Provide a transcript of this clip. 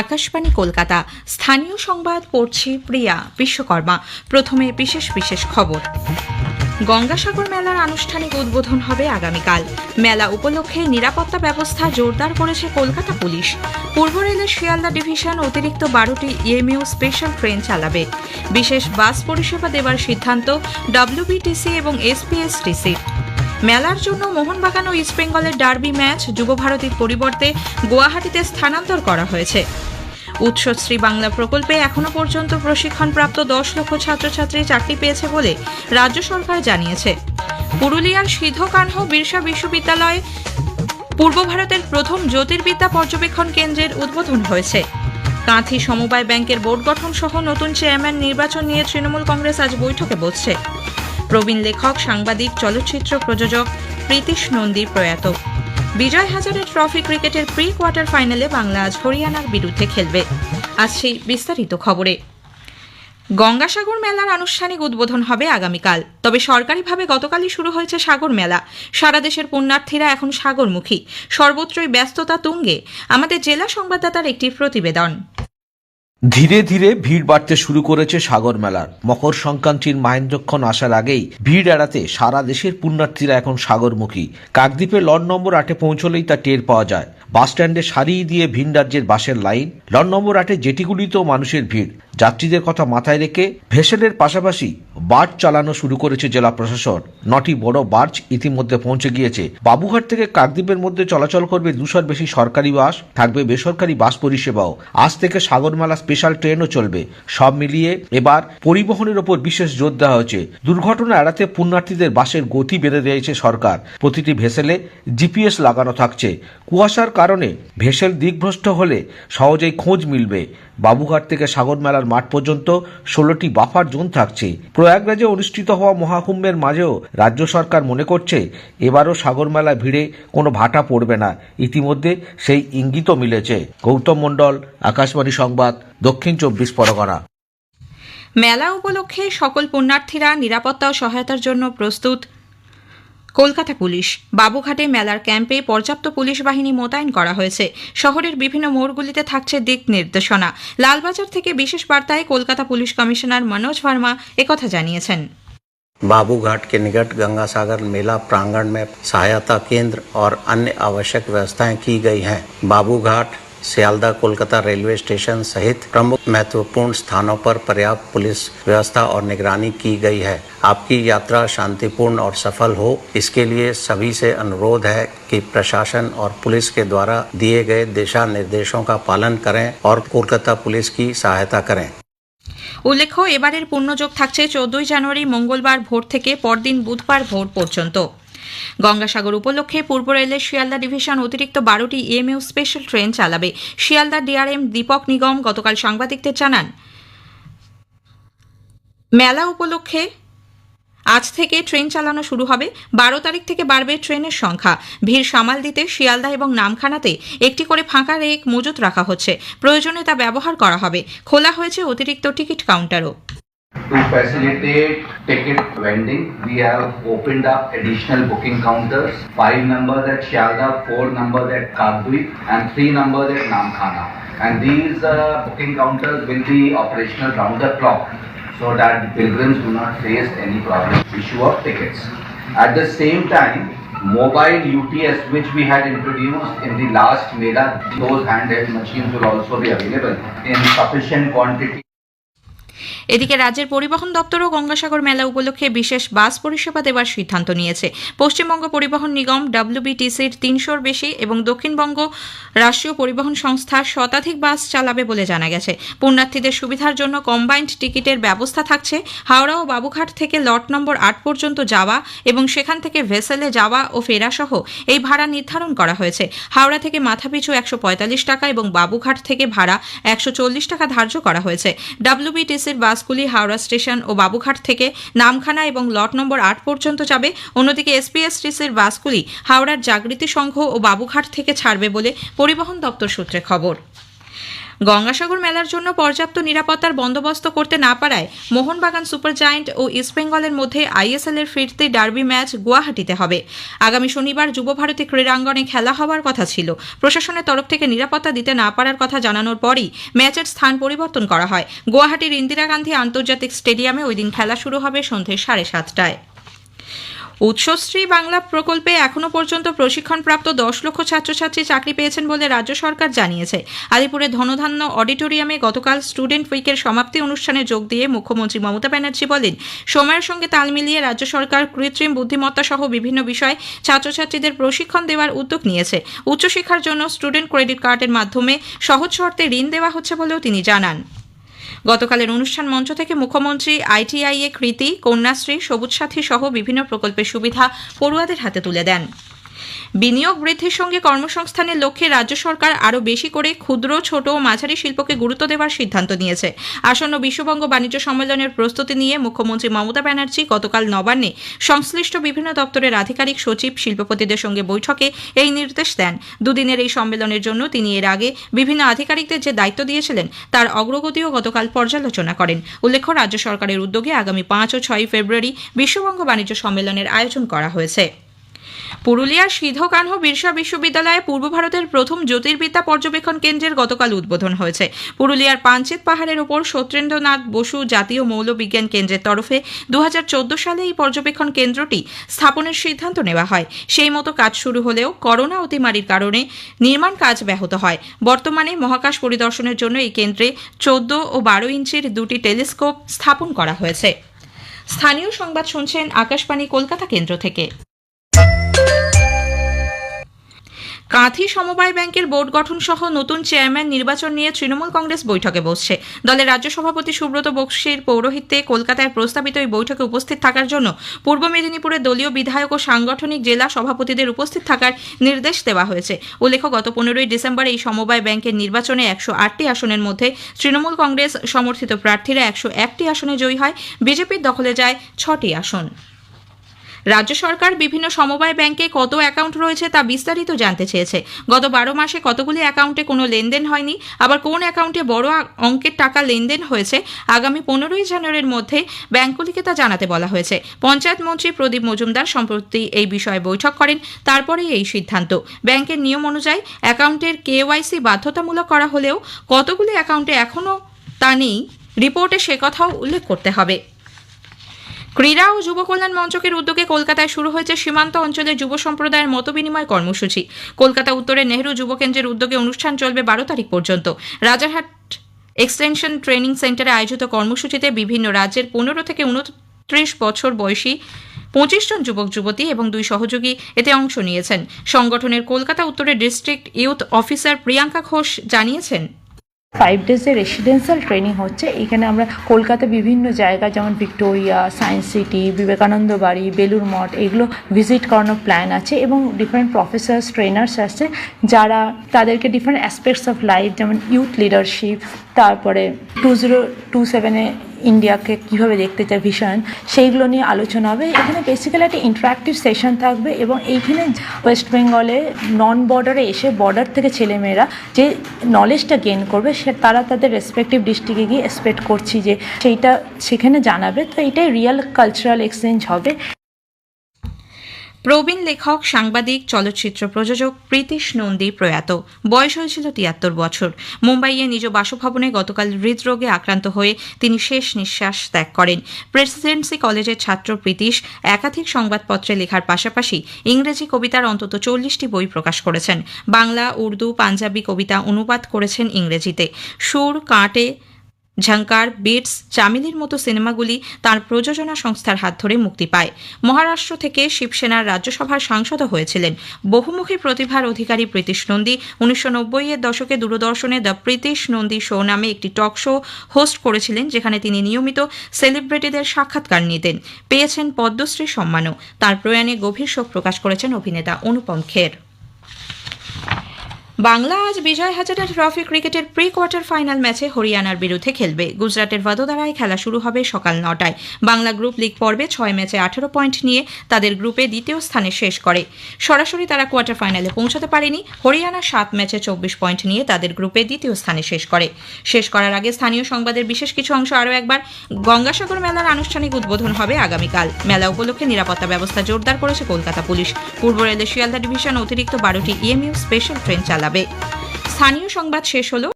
আকাশবাণী কলকাতা। স্থানীয় সংবাদ পড়ছি প্রিয়া বিশ্বকর্মা। প্রথমে বিশেষ বিশেষ খবর। গঙ্গাসাগর মেলার আনুষ্ঠানিক উদ্বোধন হবে আগামীকাল। মেলা উপলক্ষে নিরাপত্তা ব্যবস্থা জোরদার করেছে কলকাতা পুলিশ। পূর্ব রেলের শিয়ালদা ডিভিশন অতিরিক্ত বারোটি ইএমইউ স্পেশাল ট্রেন চালাবে। বিশেষ বাস পরিষেবা দেওয়ার সিদ্ধান্ত ডব্লিউবিটিসি এবং এসপিএসটিসির মেলার জন্য মোহনবাগান ও ইস্টবেঙ্গলের ডার্বি ম্যাচ যুবভারতীর পরিবর্তে গুয়াহাটিতে স্থানান্তর করা হয়েছে। উৎসশ্রী বাংলা প্রকল্পে এখনও পর্যন্ত প্রশিক্ষণপ্রাপ্ত দশ লক্ষ ছাত্রছাত্রী চাকরি পেয়েছে বলে রাজ্য সরকার জানিয়েছে। পুরুলিয়ার সিদ্ধকানহ বিরসা বিশ্ববিদ্যালয়ে পূর্ব ভারতের প্রথম জ্যোতির্বিদ্যা পর্যবেক্ষণ কেন্দ্রের উদ্বোধন হয়েছে। কাঁথি সমবায় ব্যাংকের বোর্ড গঠন সহ নতুন চেয়ারম্যান নির্বাচন নিয়ে তৃণমূল কংগ্রেস আজ বৈঠকে বসছে। প্রবীণ লেখক, সাংবাদিক, চলচ্চিত্র প্রযোজক প্রীতিশ নন্দী প্রয়াত। বিজয় হাজারে ট্রফি ক্রিকেটের প্রি কোয়ার্টার ফাইনালে বাংলা আজ হরিয়ানার বিরুদ্ধে খেলবে। আজ সেই বিস্তারিত খবরে। গঙ্গাসাগর মেলার আনুষ্ঠানিক উদ্বোধন হবে আগামীকাল। তবে সরকারিভাবে গতকালই শুরু হয়েছে সাগর মেলা। সারা দেশের পুণ্যার্থীরা এখন সাগরমুখী। সর্বত্রই ব্যস্ততা তুঙ্গে। আমাদের জেলা সংবাদদাতার একটি প্রতিবেদন। ধীরে ধীরে ভিড় বাড়তে শুরু করেছে সাগর মেলার। মকর সংক্রান্তির মাহেন্দ্রক্ষণ আসার আগেই ভিড় এড়াতে সারা দেশের পুণ্যার্থীরা এখন সাগরমুখী। কাকদ্বীপে লন নম্বর আটে পৌঁছলেই তা টের পাওয়া যায়। বাস স্ট্যান্ডে সারি দিয়ে ভিন রাজ্যের বাসের লাইন, লন নম্বর আটে জেটিগুলিতেও মানুষের ভিড়। যাত্রীদের কথা মাথায় রেখে ভেসেলের পাশাপাশি বার্জ চালানো শুরু করেছে জেলা প্রশাসন। নটি বড় বার্জ ইতিমধ্যে পৌঁছে গিয়েছে। বাবুঘাট থেকে কাকদ্বীপের মধ্যে চলাচল করবে দুশোর বেশি সরকারি বাস, থাকবে বেসরকারি বাস পরিষেবাও। আজ থেকে সাগরমেলা স্পেশাল ট্রেনও চলবে। সব মিলিয়ে এবার পরিবহনের ওপর বিশেষ জোর দেওয়া হয়েছে। দুর্ঘটনা এড়াতে পুণ্যার্থীদের বাসের গতি বেড়ে দিয়েছে সরকার। প্রতিটি ভেসেলে জিপিএস লাগানো থাকছে। কুয়াশার কারণে ভেসেল দিকভ্রষ্ট হলে সহজেই খোঁজ মিলবে। বাবুঘাট থেকে সাগর মেলার মাঠ পর্যন্ত ষোলোটি বাফার জোন থাকছে। প্রয়াগরাজে অনুষ্ঠিত হওয়া মহাকুম্ভের মাঝেও রাজ্য সরকার মনে করছে, এবারও সাগর মেলা ভিড়ে কোনো ভাটা পড়বে না। ইতিমধ্যে সেই ইঙ্গিতও মিলেছে। গৌতম মণ্ডল, আকাশবাণী সংবাদ, দক্ষিণ চব্বিশ পরগনা। মেলা উপলক্ষে সকল পুণ্যার্থীরা নিরাপত্তা ও সহায়তার জন্য প্রস্তুত। কলকাতা পুলিশ বাবুঘাটে মেলার ক্যাম্পে পর্যাপ্ত পুলিশ বাহিনী মোতায়েন করা হয়েছে শহরের বিভিন্ন মোড়গুলিতে থাকছে দিক নির্দেশনা লালবাজার থেকে বিশেষ বার্তায় কলকাতা পুলিশ কমিশনার মনোজ ভার্মা একথা জানিয়েছেন बाबूघाट के निकट गंगा सागर मेला प्रांगण में सहायता केंद्र और अन्य आवश्यक व्यवस्थाएं की गई हैं बाबूघाट सियालदा कोलकाता रेलवे स्टेशन सहित प्रमुख महत्वपूर्ण स्थानों पर पर्याप्त पुलिस व्यवस्था और निगरानी की गई है आपकी यात्रा शांतिपूर्ण और सफल हो इसके लिए सभी से अनुरोध है कि प्रशासन और पुलिस के द्वारा दिए गए दिशा निर्देशों का पालन करें और कोलकाता पुलिस की सहायता करें উল্লেখ্য এবারের পূর্ণযোগ থাকছে চোদ্দই জানুয়ারি মঙ্গলবার ভোর থেকে পরদিন বুধবার ভোর পর্যন্ত গঙ্গাসাগর উপলক্ষে পূর্ব রেলের শিয়ালদা ডিভিশন অতিরিক্ত বারোটি ইএমইউ স্পেশাল ট্রেন চালাবে। শিয়ালদা ডিআরএম দীপক নিগম গতকাল সাংবাদিকদের জানান, মেলা উপলক্ষে আজ থেকে ট্রেন চালানো শুরু হবে। বারো তারিখ থেকে বাড়বে ট্রেনের সংখ্যা। ভিড় সামাল দিতে শিয়ালদা এবং নামখানাতে একটি করে ফাঁকা রেক মজুত রাখা হচ্ছে। প্রয়োজনে তা ব্যবহার করা হবে। খোলা হয়েছে অতিরিক্ত টিকিট কাউন্টারও। To facilitate ticket vending, we have opened up additional booking counters, five numbers at Shialda, four numbers at Kagdui, and three numbers at Namkhana. And these uh, booking counters will be operational round the clock so that pilgrims do not face any problem issue of tickets. At the same time, mobile UTS which we had introduced in the last Mela, those handheld machines will also be available in sufficient quantity. এদিকে রাজ্যের পরিবহন দপ্তরও গঙ্গাসাগর মেলা উপলক্ষে বিশেষ বাস পরিষেবা দেওয়ার সিদ্ধান্ত নিয়েছে। পশ্চিমবঙ্গ পরিবহন নিগম ডাব্লিউবিটিসির তিনশোর বেশি এবং দক্ষিণবঙ্গ রাষ্ট্রীয় পরিবহন সংস্থা শতাধিক বাস চালাবে বলে জানা গেছে। পুণ্যার্থীদের সুবিধার জন্য কম্বাইন্ড টিকিটের ব্যবস্থা থাকছে। হাওড়া ও বাবুঘাট থেকে লট নম্বর আট পর্যন্ত যাওয়া এবং সেখান থেকে ভেসেলে যাওয়া ও ফেরা সহ এই ভাড়া নির্ধারণ করা হয়েছে। হাওড়া থেকে মাথাপিছু একশো পঁয়তাল্লিশ টাকা এবং বাবুঘাট থেকে ভাড়া একশো চল্লিশ টাকা ধার্য করা হয়েছে। ডাব্লিউবিটিসির বাসগুলি হাওড়া স্টেশন ও বাবুঘাট থেকে নামখানা এবং লট নম্বর আট পর্যন্ত যাবে। অন্যদিকে এসপিএসটিসির বাসগুলি হাওড়ার জাগৃতি সংঘ ও বাবুঘাট থেকে ছাড়বে বলে পরিবহন দপ্তর সূত্রে খবর। গঙ্গাসাগর মেলার জন্য পর্যাপ্ত নিরাপত্তার বন্দোবস্ত করতে না পারায় মোহনবাগান সুপার জায়েন্ট ও ইস্টবেঙ্গলের মধ্যে আইএসএল এর ফিরতি ডার্বি ম্যাচ গুয়াহাটিতে হবে। আগামী শনিবার যুবভারতী ক্রীড়াঙ্গনে খেলা হওয়ার কথা ছিল। প্রশাসনের তরফ থেকে নিরাপত্তা দিতে না পারার কথা জানানোর পরই ম্যাচের স্থান পরিবর্তন করা হয়। গুয়াহাটির ইন্দিরা গান্ধী আন্তর্জাতিক স্টেডিয়ামে ওই দিন খেলা শুরু হবে সন্ধে সাড়ে সাতটায়। উৎসশ্রী বাংলা প্রকল্পে এখনও পর্যন্ত প্রশিক্ষণপ্রাপ্ত দশ লক্ষ ছাত্রছাত্রী চাকরি পেয়েছেন বলে রাজ্য সরকার জানিয়েছে। আলিপুরের ধনধান্য অডিটোরিয়ামে গতকাল স্টুডেন্ট উইকের সমাপ্তি অনুষ্ঠানে যোগ দিয়ে মুখ্যমন্ত্রী মমতা ব্যানার্জি বলেন, সময়ের সঙ্গে তাল মিলিয়ে রাজ্য সরকার কৃত্রিম বুদ্ধিমত্তা সহ বিভিন্ন বিষয়ে ছাত্রছাত্রীদের প্রশিক্ষণ দেওয়ার উদ্যোগ নিয়েছে। উচ্চশিক্ষার জন্য স্টুডেন্ট ক্রেডিট কার্ডের মাধ্যমে সহজ শর্তে ঋণ দেওয়া হচ্ছে বলেও তিনি জানান। গতকালের অনুষ্ঠান মঞ্চ থেকে মুখ্যমন্ত্রী আইটিআই এ কৃতি, কন্যাশ্রী, সবুজ সাথী সহ বিভিন্ন প্রকল্পের সুবিধা পড়ুয়াদের হাতে তুলে দেন। বিনিয়োগ বৃদ্ধির সঙ্গে কর্মসংস্থানের লক্ষ্যে রাজ্য সরকার আরও বেশি করে ক্ষুদ্র, ছোট ও মাঝারি শিল্পকে গুরুত্ব দেওয়ার সিদ্ধান্ত নিয়েছে। আসন্ন বিশ্ববঙ্গ বাণিজ্য সম্মেলনের প্রস্তুতি নিয়ে মুখ্যমন্ত্রী মমতা ব্যানার্জি গতকাল নবান্নে সংশ্লিষ্ট বিভিন্ন দপ্তরের আধিকারিক, সচিব, শিল্পপতিদের সঙ্গে বৈঠকে এই নির্দেশ দেন। দুদিনের এই সম্মেলনের জন্য তিনি এর আগে বিভিন্ন আধিকারিকদের যে দায়িত্ব দিয়েছিলেন, তার অগ্রগতিও গতকাল পর্যালোচনা করেন। উল্লেখ্য, রাজ্য সরকারের উদ্যোগে আগামী পাঁচ ও ছয় ফেব্রুয়ারি বিশ্ববঙ্গ বাণিজ্য সম্মেলনের আয়োজন করা হয়েছে। পুরুলিয়ার সিধকানহ বিরসা বিশ্ববিদ্যালয়ে পূর্ব ভারতের প্রথম জ্যোতির্বিদ্যা পর্যবেক্ষণ কেন্দ্রের গতকাল উদ্বোধন হয়েছে। পুরুলিয়ার পাঞ্চেত পাহাড়ের ওপর সত্যেন্দ্রনাথ বসু জাতীয় মৌলবিজ্ঞান কেন্দ্রের তরফে দু হাজার চোদ্দ সালে এই পর্যবেক্ষণ কেন্দ্রটি স্থাপনের সিদ্ধান্ত নেওয়া হয়। সেই মতো কাজ শুরু হলেও করোনা অতিমারির কারণে নির্মাণ কাজ ব্যাহত হয়। বর্তমানে মহাকাশ পরিদর্শনের জন্য এই কেন্দ্রে চোদ্দ ও বারো ইঞ্চির দুটি টেলিস্কোপ স্থাপন করা হয়েছে। স্থানীয় সংবাদ শুনছেন আকাশবাণী কলকাতা কেন্দ্র থেকে। কাঁথি সমবায় ব্যাংকের বোর্ড গঠন সহ নতুন চেয়ারম্যান নির্বাচন নিয়ে তৃণমূল কংগ্রেস বৈঠকে বসছে। দলের রাজ্য সভাপতি সুব্রত বক্সির পৌরোহিত্যে কলকাতায় প্রস্তাবিত এই বৈঠকে উপস্থিত থাকার জন্য পূর্ব মেদিনীপুরের দলীয় বিধায়ক ও সাংগঠনিক জেলা সভাপতিদের উপস্থিত থাকার নির্দেশ দেওয়া হয়েছে। উল্লেখ্য, গত পনেরোই ডিসেম্বর এই সমবায় ব্যাংকের নির্বাচনে একশো আটটি আসনের মধ্যে তৃণমূল কংগ্রেস সমর্থিত প্রার্থীরা একশো একটি আসনে জয়ী হয়। বিজেপির দখলে যায় ছটি আসন। রাজ্য সরকার বিভিন্ন সমবায় ব্যাংকে কত অ্যাকাউন্ট রয়েছে তা বিস্তারিত জানতে চেয়েছে। গত বারো মাসে কতগুলি অ্যাকাউন্টে কোনো লেনদেন হয়নি, আবার কোন অ্যাকাউন্টে বড় অঙ্কের টাকা লেনদেন হয়েছে, আগামী পনেরোই জানুয়ারির মধ্যে ব্যাংকগুলিকে তা জানাতে বলা হয়েছে। পঞ্চায়েত মন্ত্রী প্রদীপ মজুমদার সম্প্রতি এই বিষয়ে বৈঠক করেন তারপরেই এই সিদ্ধান্ত। ব্যাংকের নিয়ম অনুযায়ী অ্যাকাউন্টের কেওয়াইসি বাধ্যতামূলক করা হলেও কতগুলি অ্যাকাউন্টে এখনও তা নেই, রিপোর্টে সে কথাও উল্লেখ করতে হবে। ক্রীড়া ও যুব কল্যাণ মঞ্চকের উদ্যোগে কলকাতায় শুরু হয়েছে সীমান্ত অঞ্চলের যুব সম্প্রদায়ের মতবিনিময় কর্মসূচি। কলকাতা উত্তরের নেহরু যুব কেন্দ্রের উদ্যোগে অনুষ্ঠান চলবে বারো তারিখ পর্যন্ত। রাজারহাট এক্সটেনশন ট্রেনিং সেন্টারে আয়োজিত কর্মসূচিতে বিভিন্ন রাজ্যের পনেরো থেকে উনত্রিশ বছর বয়সী পঁচিশ জন যুবক, যুবতী এবং দুই সহযোগী এতে অংশ নিয়েছেন। সংগঠনের কলকাতা উত্তরের district youth officer Priyanka Ghosh জানিয়েছেন। ফাইভ ডেজের রেসিডেন্সিয়াল ট্রেনিং হচ্ছে। এখানে আমরা কলকাতা বিভিন্ন জায়গা যেমন ভিক্টোরিয়া সায়েন্স সিটি বিবেকানন্দ বাড়ি বেলুর মঠ, এগুলো ভিজিট করানোর প্ল্যান আছে এবং ডিফারেন্ট প্রফেসার্স ট্রেনার্স আছে যারা তাদেরকে ডিফারেন্ট অ্যাসপেক্টস অফ লাইফ যেমন ইউথ লিডারশিপ তারপরে টু জিরো টু সেভেনে ইন্ডিয়াকে কীভাবে দেখতে চায় ভিশন সেইগুলো নিয়ে আলোচনা হবে। এখানে বেসিক্যালি একটা ইন্টারাক্টিভ সেশন থাকবে এবং এইখানে ওয়েস্ট বেঙ্গলে নন বর্ডারে এসে বর্ডার থেকে ছেলেমেয়েরা যে নলেজটা গেন করবে, সে তারা তাদের রেসপেক্টিভ ডিস্ট্রিক্টে গিয়ে এক্সপেক্ট করছি যে সেইটা সেখানে জানাবে। তো এটাই রিয়েল কালচারাল এক্সচেঞ্জ হবে। প্রবীণ লেখক, সাংবাদিক, চলচ্চিত্র প্রযোজক প্রীতিশ নন্দী প্রয়াত। বয়স হয়েছিল তিয়াত্তর বছর। মুম্বাইয়ে নিজ বাসভবনে গতকাল হৃদরোগে আক্রান্ত হয়ে তিনি শেষ নিঃশ্বাস ত্যাগ করেন। প্রেসিডেন্সি কলেজের ছাত্র প্রীতিশ একাধিক সংবাদপত্রে লেখার পাশাপাশি ইংরেজি কবিতার অন্তত চল্লিশটি বই প্রকাশ করেছেন। বাংলা, উর্দু, পাঞ্জাবি কবিতা অনুবাদ করেছেন ইংরেজিতে। সুর, কাঁটে ঝঙ্কার, বিটস, চামিলির মতো সিনেমাগুলি তার প্রযোজনা সংস্থার হাত ধরে মুক্তি পায়। মহারাষ্ট্র থেকে শিবসেনার রাজ্যসভার সাংসদ হয়েছিলেন। বহুমুখী প্রতিভার অধিকারী প্রীতিশ নন্দী উনিশশো নব্বইয়ের দশকে দূরদর্শনে দ্য প্রীতিশ নন্দী শো নামে একটি টক শো হোস্ট করেছিলেন, যেখানে তিনি নিয়মিত সেলিব্রিটিদের সাক্ষাৎকার নিতেন। পেয়েছেন পদ্মশ্রী সম্মানও। তার প্রয়াণে গভীর শোক প্রকাশ করেছেন অভিনেতা অনুপম খের। বাংলা আজ বিজয় হাজারে ট্রফি ক্রিকেটের প্রি কোয়ার্টার ফাইনাল ম্যাচে হরিয়ানার বিরুদ্ধে খেলবে। গুজরাটের ভদোদারায় খেলা শুরু হবে সকাল নটায়। বাংলা গ্রুপ লিগ পর্বে ছয় ম্যাচে আঠারো পয়েন্ট নিয়ে তাদের গ্রুপে দ্বিতীয় স্থানে শেষ করে। সরাসরি তারা কোয়ার্টার ফাইনালে পৌঁছাতে পারেনি। হরিয়ানা সাত ম্যাচে চব্বিশ পয়েন্ট নিয়ে তাদের গ্রুপে দ্বিতীয় স্থানে শেষ করে। শেষ করার আগে স্থানীয় সংবাদের বিশেষ কিছু অংশ আরও একবার। গঙ্গাসাগর মেলার আনুষ্ঠানিক উদ্বোধন হবে আগামীকাল। মেলা উপলক্ষে নিরাপত্তা ব্যবস্থা জোরদার করেছে কলকাতা পুলিশ। পূর্ব রেলের শিয়ালদা ডিভিশন অতিরিক্ত বারোটি ইএমইউ স্পেশাল ট্রেন চালাবে স্থানীয় সংবাদ শেষ হলো।